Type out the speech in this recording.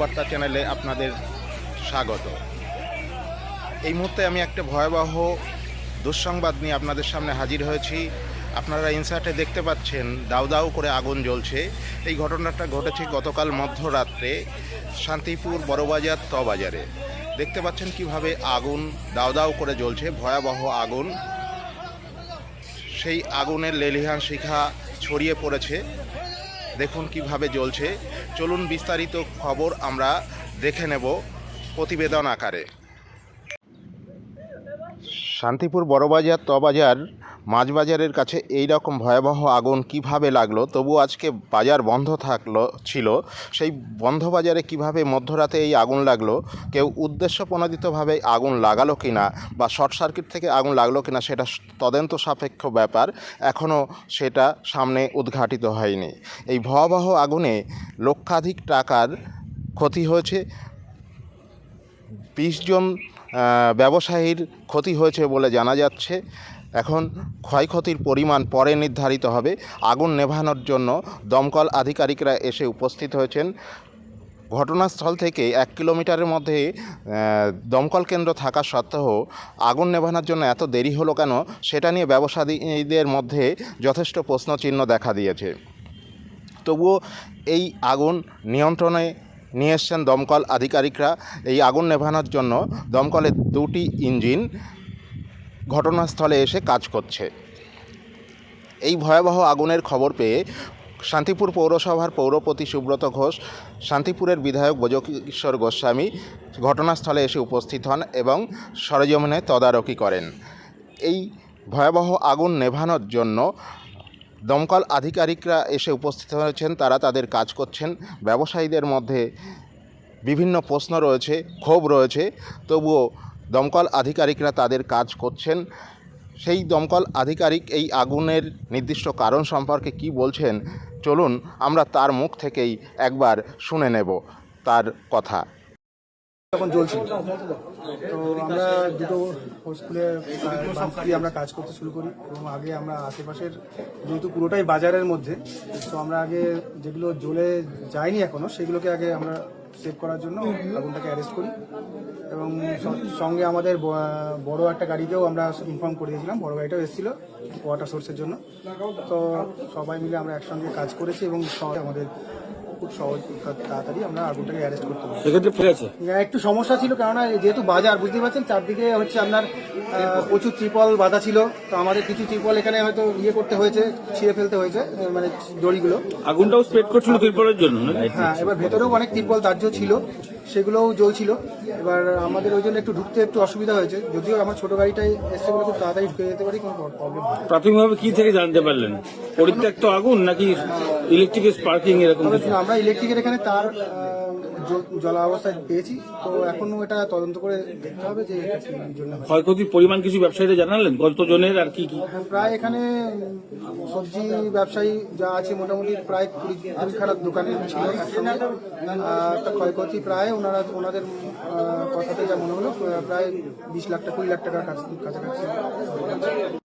বার্তা চ্যানেলে আপনাদের স্বাগত। এই মুহূর্তে আমি একটা ভয়াবহ দুঃসংবাদ নিয়ে আপনাদের সামনে হাজির হয়েছি। আপনারা ইনসার্টে দেখতে পাচ্ছেন, দাউ দাউ করে আগুন জ্বলছে। এই ঘটনাটা ঘটেছে গতকাল মধ্যরাত্রে শান্তিপুর বড়বাজার ত বাজারে দেখতে পাচ্ছেন কীভাবে আগুন দাউ দাউ করে জ্বলছে, ভয়াবহ আগুন। সেই আগুনের লেলিহান শিখা ছড়িয়ে পড়েছে। দেখুন কীভাবে জ্বলছে। চলুন বিস্তারিত খবর আমরা দেখে নেব প্রতিবেদন আকারে। শান্তিপুর বড়বাজার তবাজার মাঝবাজারের কাছে এই রকম ভয়াবহ আগুন কীভাবে লাগল? তবু আজকে বাজার বন্ধ থাকল, ছিল। সেই বন্ধ বাজারে কীভাবে মধ্যরাতে এই আগুন লাগল? কেউ উদ্দেশ্য প্রণোদিতভাবে আগুন লাগালো কিনা? বা শর্ট সার্কিট থেকে আগুন লাগল কিনা সেটা তদন্ত সাপেক্ষ ব্যাপার। এখনও সেটা সামনে উদ্ঘাটিত হয়নি। এই ভয়াবহ আগুনে লক্ষাধিক টাকার ক্ষতি হয়েছে। বিশ জন ব্যবসায়ীর ক্ষতি হয়েছে বলে জানা যাচ্ছে। এখন ক্ষয়ক্ষতির পরিমাণ পরে নির্ধারিত হবে। আগুন নেভানোর জন্য দমকল আধিকারিকরা এসে উপস্থিত হয়েছেন। ঘটনাস্থল থেকে এক কিলোমিটারের মধ্যে দমকল কেন্দ্র থাকা সত্ত্বেও আগুন নেভানোর জন্য এত দেরি হলো কেন সেটা নিয়ে ব্যবসায়ীদের মধ্যে যথেষ্ট প্রশ্নচিহ্ন দেখা দিয়েছে। তবুও এই আগুন নিয়ন্ত্রণে নিয়ে এসছেন দমকল আধিকারিকরা। এই আগুন নেভানোর জন্য দমকলের দুটি ইঞ্জিন ঘটনাস্থলে এসে কাজ করছে। এই ভয়াবহ আগুনের খবর পেয়ে শান্তিপুর পৌরসভার পৌরপতি সুব্রত ঘোষ, শান্তিপুরের বিধায়ক ব্রজকিশোর গোস্বামী ঘটনাস্থলে এসে উপস্থিত হন এবং সরেজমিনে তদারকি করেন। এই ভয়াবহ আগুন নেভানোর জন্য দমকল আধিকারিকরা এসে উপস্থিত হয়েছেন, তারা তাদের কাজ করছেন। ব্যবসায়ীদের মধ্যে বিভিন্ন প্রশ্ন রয়েছে, ক্ষোভ রয়েছে। তবুও দমকল আধিকারিকরা তাদের কাজ করছেন। সেই দমকল আধিকারিক এই আগুনের নির্দিষ্ট কারণ সম্পর্কে কি বলছেন, চলুন আমরা তার মুখ থেকেই একবার শুনে নেব তার কথা। তখন জ্বলছিল। তো আমরা দুটো স্কুলে আমরা কাজ করতে শুরু করি এবং আগে আমরা আশেপাশের যেহেতু পুরোটাই বাজারের মধ্যে, তো আমরা আগে যেগুলো জ্বলে যায়নি এখনও, সেগুলোকে আগে আমরা সেভ করার জন্য আগুনটাকে অ্যারেস্ট করি এবং সঙ্গে আমাদের বড় একটা গাড়িকেও আমরা ইনফর্ম করে দিয়েছিলাম। বড় গাড়িটাও এসেছিল ওয়াটার সোর্সের জন্য। তো সবাই মিলে আমরা একসঙ্গে কাজ করেছি এবং আমাদের খুব সহজ তাড়াতাড়ি আমরা আগুনটাকে অ্যারেস্ট করতে পারি হ্যাঁ, একটু সমস্যা ছিল কেননা যেহেতু বাজার বুঝতেই পারছেন চারদিকে হচ্ছে আপনার প্রচুর ত্রিপল বাঁধা ছিল তো আমাদের কিছু ত্রিপল এখানে হয়তো ইয়ে করতে হয়েছে ছিঁড়ে ফেলতে হয়েছে মানে দড়িগুলো। আগুনটাও স্প্রেড করছিল তিরপলের জন্য হ্যাঁ এবার ভেতরেও অনেক ত্রিপল দাহ্য ছিল সেগুলোও জ্বলছিল। এবার আমাদের ওই জন্য একটু ঢুকতে একটু অসুবিধা হয়েছে যদিও আমার ছোট গাড়িটাই এসছে বলে খুব তাড়াতাড়ি ঢুকে যেতে পারি কোনো প্রবলেম প্রাথমিকভাবে কি থেকে জানতে পারলেন? পরিত্যক্ত আগুন নাকি ইলেকট্রিক স্পার্কিং এরকম আমরা ইলেকট্রিকের এখানে তার আহ, জ- অবস্থায় পেয়েছি। তো এখনও এটা তদন্ত করে দেখতে হবে যে। ক্ষয়ক্ষতির পরিমাণ কিছু ব্যবসায়ীরা জানালেন? কতজনের আর কি কি? হ্যাঁ, প্রায় এখানে সবজি ব্যবসায়ী যা আছে মোটামুটি প্রায় কুড়ি কুড়ি খারাপ দোকানে ছিল। একসঙ্গে আহ, ক্ষয়ক্ষতি প্রায় ওনারা ওনাদের কথাতে যা মনে হলো প্রায় বিশ লাখ টাকা কুড়ি লাখ টাকার কাছাকাছি।